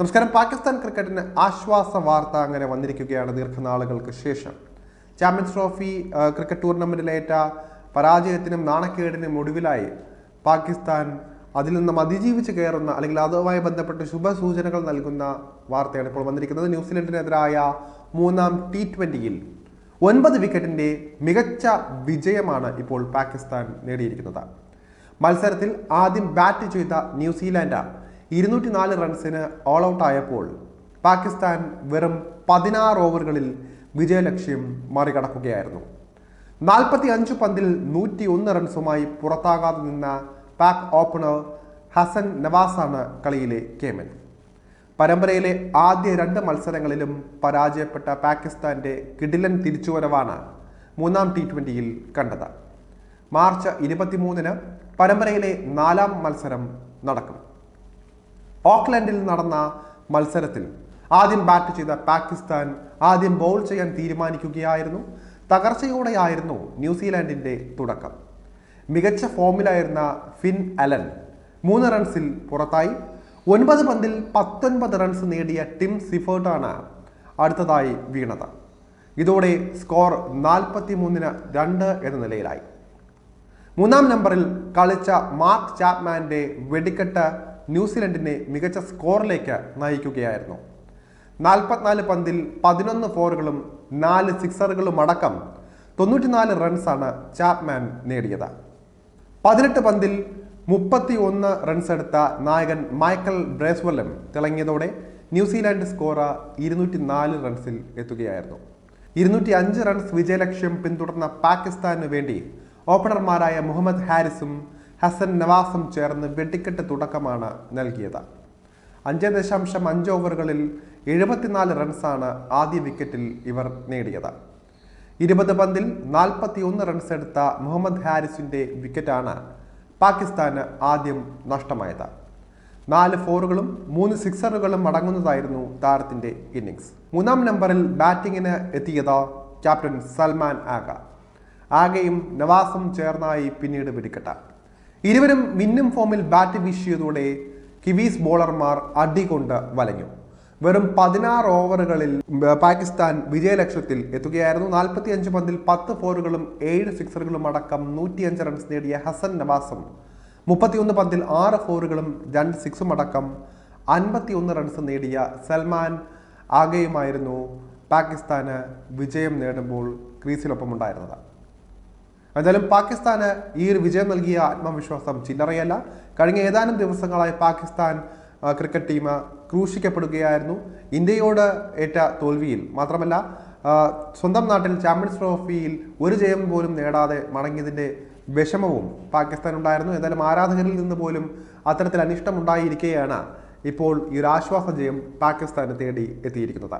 നമസ്കാരം. പാകിസ്ഥാൻ ക്രിക്കറ്റിന് ആശ്വാസ വാർത്ത അങ്ങനെ വന്നിരിക്കുകയാണ് ദീർഘനാളുകൾക്ക് ശേഷം. ചാമ്പ്യൻസ് ട്രോഫി ക്രിക്കറ്റ് ടൂർണമെന്റിലേറ്റ പരാജയത്തിനും നാണക്കേടിനും ഒടുവിലായി പാകിസ്ഥാൻ അതിൽ നിന്നും അതിജീവിച്ച് കയറുന്ന അല്ലെങ്കിൽ അതുമായി ബന്ധപ്പെട്ട് ശുഭസൂചനകൾ നൽകുന്ന വാർത്തയാണ് ഇപ്പോൾ വന്നിരിക്കുന്നത്. ന്യൂസിലൻഡിനെതിരായ മൂന്നാം ടി ട്വന്റിയിൽ ഒൻപത് വിക്കറ്റിന്റെ മികച്ച വിജയമാണ് ഇപ്പോൾ പാകിസ്ഥാൻ നേടിയിരിക്കുന്നത്. മത്സരത്തിൽ ആദ്യം ബാറ്റ് ചെയ്ത ന്യൂസിലാൻഡ് ഇരുന്നൂറ്റി നാല് റൺസിന് ഓൾ ഔട്ട് ആയപ്പോൾ പാകിസ്ഥാൻ വെറും പതിനാറ് ഓവറുകളിൽ വിജയലക്ഷ്യം മറികടക്കുകയായിരുന്നു. നാൽപ്പത്തി അഞ്ച് പന്തിൽ നൂറ്റി ഒന്ന് റൺസുമായി പുറത്താകാതെ നിന്ന പാക് ഓപ്പണർ ഹസൻ നവാസാണ് കളിയിലെ കേമൻ. പരമ്പരയിലെ ആദ്യ രണ്ട് മത്സരങ്ങളിലും പരാജയപ്പെട്ട പാകിസ്ഥാന്റെ കിടിലൻ തിരിച്ചുവരവാണ് മൂന്നാം ടി ട്വന്റിയിൽ കണ്ടത്. മാർച്ച് ഇരുപത്തിമൂന്നിന് പരമ്പരയിലെ നാലാം മത്സരം നടക്കും. ഓക്ലൻഡിൽ നടന്ന മത്സരത്തിൽ ആദ്യം ബാറ്റ് ചെയ്ത പാകിസ്ഥാൻ ആദ്യം ബോൾ ചെയ്യാൻ തീരുമാനിക്കുകയായിരുന്നു. തകർച്ചയോടെയായിരുന്നു ന്യൂസിലാൻഡിന്റെ തുടക്കം. മികച്ച ഫോമിലായിരുന്ന ഫിൻ അലൻ മൂന്ന് റൺസിൽ പുറത്തായി. ഒൻപത് പന്തിൽ പത്തൊൻപത് റൺസ് നേടിയ ടിം സിഫേർട്ടാണ് അടുത്തതായി വീണത്. ഇതോടെ സ്കോർ നാൽപ്പത്തി മൂന്നിന് രണ്ട് എന്ന നിലയിലായി. മൂന്നാം നമ്പറിൽ കളിച്ച മാർക്ക് ചാപ്മാന്റെ വെടിക്കെട്ട് ന്യൂസിലൻഡിനെ മികച്ച സ്കോറിലേക്ക് നയിക്കുകയായിരുന്നു. നാൽപ്പത്തിനാല് പന്തിൽ പതിനൊന്ന് ഫോറുകളും നാല് സിക്സറുകളും അടക്കം തൊണ്ണൂറ്റിനാല് റൺസാണ് ചാപ്മാൻ നേടിയത്. പതിനെട്ട് പന്തിൽ മുപ്പത്തി ഒന്ന് റൺസ് എടുത്ത നായകൻ മൈക്കൽ ബ്രേസ്വല്ലം തിളങ്ങിയതോടെ ന്യൂസിലാൻഡ് സ്കോർ ഇരുന്നൂറ്റി നാല് റൺസിൽ എത്തുകയായിരുന്നു. ഇരുന്നൂറ്റി അഞ്ച് റൺസ് വിജയലക്ഷ്യം പിന്തുടർന്ന പാകിസ്ഥാനു വേണ്ടി ഓപ്പണർമാരായ മുഹമ്മദ് ഹാരിസും ഹസൻ നവാസും ചേർന്ന് വെടിക്കെട്ട് തുടക്കമാണ് നൽകിയത്. അഞ്ച് ദശാംശം അഞ്ച് ഓവറുകളിൽ എഴുപത്തിനാല് റൺസാണ് ആദ്യ വിക്കറ്റിൽ ഇവർ നേടിയത്. ഇരുപത് പന്തിൽ നാൽപ്പത്തി ഒന്ന് റൺസ് എടുത്ത മുഹമ്മദ് ഹാരിസിന്റെ വിക്കറ്റാണ് പാകിസ്ഥാന് ആദ്യം നഷ്ടമായത്. നാല് ഫോറുകളും മൂന്ന് സിക്സറുകളും അടങ്ങുന്നതായിരുന്നു താരത്തിന്റെ ഇന്നിങ്സ് മൂന്നാം നമ്പറിൽ ബാറ്റിങ്ങിന് എത്തിയത് ക്യാപ്റ്റൻ സൽമാൻ ആഗ. ആഗയും നവാസും ചേർന്നായി പിന്നീട് വെടിക്കെട്ട. ഇരുവരും മിന്നും ഫോമിൽ ബാറ്റ് വീശിയതോടെ കിവീസ് ബോളർമാർ അടികൊണ്ട് വലഞ്ഞു. വെറും പതിനാറ് ഓവറുകളിൽ പാകിസ്ഥാൻ വിജയലക്ഷ്യത്തിൽ എത്തുകയായിരുന്നു. നാൽപ്പത്തി അഞ്ച് പന്തിൽ പത്ത് ഫോറുകളും ഏഴ് സിക്സറുകളും അടക്കം നൂറ്റിയഞ്ച് റൺസ് നേടിയ ഹസൻ നവാസും മുപ്പത്തിയൊന്ന് പന്തിൽ ആറ് ഫോറുകളും രണ്ട് സിക്സും അടക്കം അൻപത്തിയൊന്ന് റൺസ് നേടിയ സൽമാൻ ആകെയുമായിരുന്നു പാകിസ്ഥാന് വിജയം നേടുമ്പോൾ ക്രീസിലൊപ്പം ഉണ്ടായിരുന്നത് എന്തായാലും പാകിസ്ഥാന് ഈ ഒരു വിജയം നൽകിയ ആത്മവിശ്വാസം ചില്ലറയല്ല. കഴിഞ്ഞ ഏതാനും ദിവസങ്ങളായി പാകിസ്ഥാൻ ക്രിക്കറ്റ് ടീം ക്രൂശിക്കപ്പെടുകയായിരുന്നു. ഇന്ത്യയോട് ഏറ്റ തോൽവിയിൽ മാത്രമല്ല സ്വന്തം നാട്ടിൽ ചാമ്പ്യൻസ് ട്രോഫിയിൽ ഒരു ജയം പോലും നേടാതെ മടങ്ങിയതിന്റെ വിഷമവും പാകിസ്ഥാൻ ഉണ്ടായിരുന്നു എന്തായാലും ആരാധകരിൽ നിന്ന് പോലും അത്തരത്തിൽ അനിഷ്ടം ഉണ്ടായിരിക്കെയാണ് ഇപ്പോൾ ഈ ഒരു ആശ്വാസ ജയം പാകിസ്ഥാന് തേടി എത്തിയിരിക്കുന്നത്.